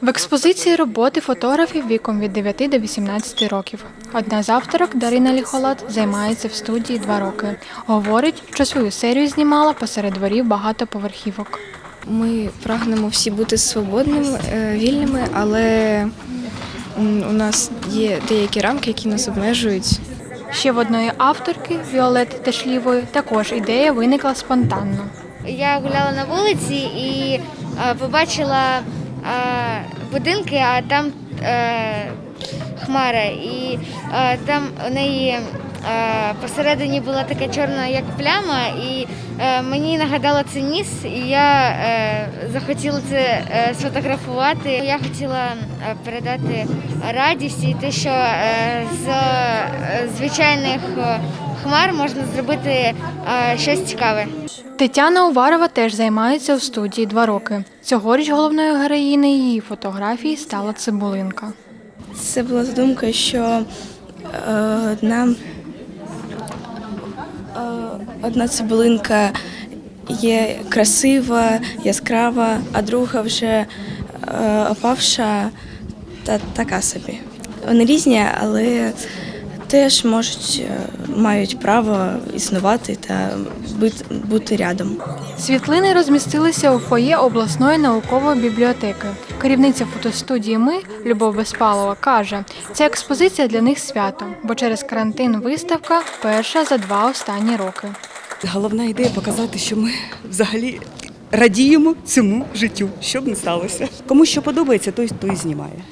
В експозиції роботи фотографів віком від 9 до 18 років. Одна з авторок Дарина Ліхолад займається в студії два роки. Говорить, що свою серію знімала посеред дворів багатоповерхівок. Ми прагнемо всі бути свободними, е, вільними, але у нас є деякі рамки, які нас обмежують. Ще в одної авторки Віолетти Тешлівої також ідея виникла спонтанно. Я гуляла на вулиці і е, побачила е, будинки, а там е, хмара. І е, там у неї е, посередині була така чорна, як пляма, і е, мені нагадало це ніс, і я е, захотіла це е, сфотографувати. Я хотіла передати радість і те, що е, з е, звичайних хмар можна зробити е, щось цікаве. Тетяна Уварова теж займається у студії два роки. Цьогоріч головною героїнею її фотографії стала цибулинка. Це була задумка, що е, одна, е, одна цибулинка є красива, яскрава, а друга вже е, опавша та така собі. Вони різні, але теж можуть е, мають право існувати та бути, бути рядом. Світлини розмістилися у фоє обласної наукової бібліотеки. Керівниця фотостудії Ми Любов Безпалова каже, ця експозиція для них свято, бо через карантин виставка перша за два останні роки. Головна ідея показати, що ми взагалі радіємо цьому життю, що б не сталося. Кому що подобається, той той знімає.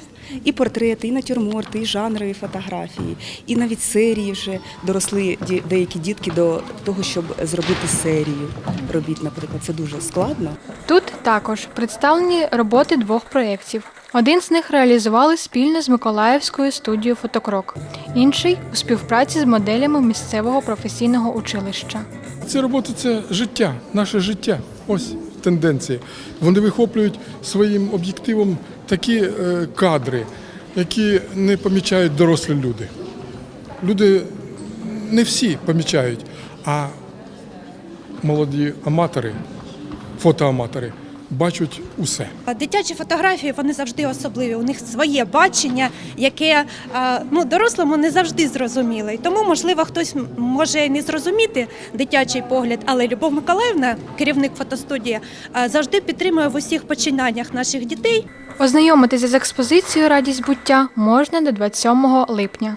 І портрети, і натюрморти, і жанрові фотографії, і навіть серії вже доросли ді- деякі дітки до того, щоб зробити серію робіт, наприклад. Це дуже складно. Тут також представлені роботи двох проєктів. Один з них реалізували спільно з Миколаївською студією Фотокрок, інший у співпраці з моделями місцевого професійного училища. Ці роботи це життя, наше життя. Ось тенденції. Вони вихоплюють своїм об'єктивом такі е, кадри, які не помічають дорослі люди. Люди не всі помічають, а молоді аматори, фотоаматори бачать усе. Дитячі фотографії вони завжди особливі. У них своє бачення, яке ну, дорослому не завжди зрозуміле. І Тому, можливо, хтось може не зрозуміти дитячий погляд, але Любов Миколаївна, керівник фотостудії, завжди підтримує в усіх починаннях наших дітей. Ознайомитися з експозицією Радість буття можна до 27 липня.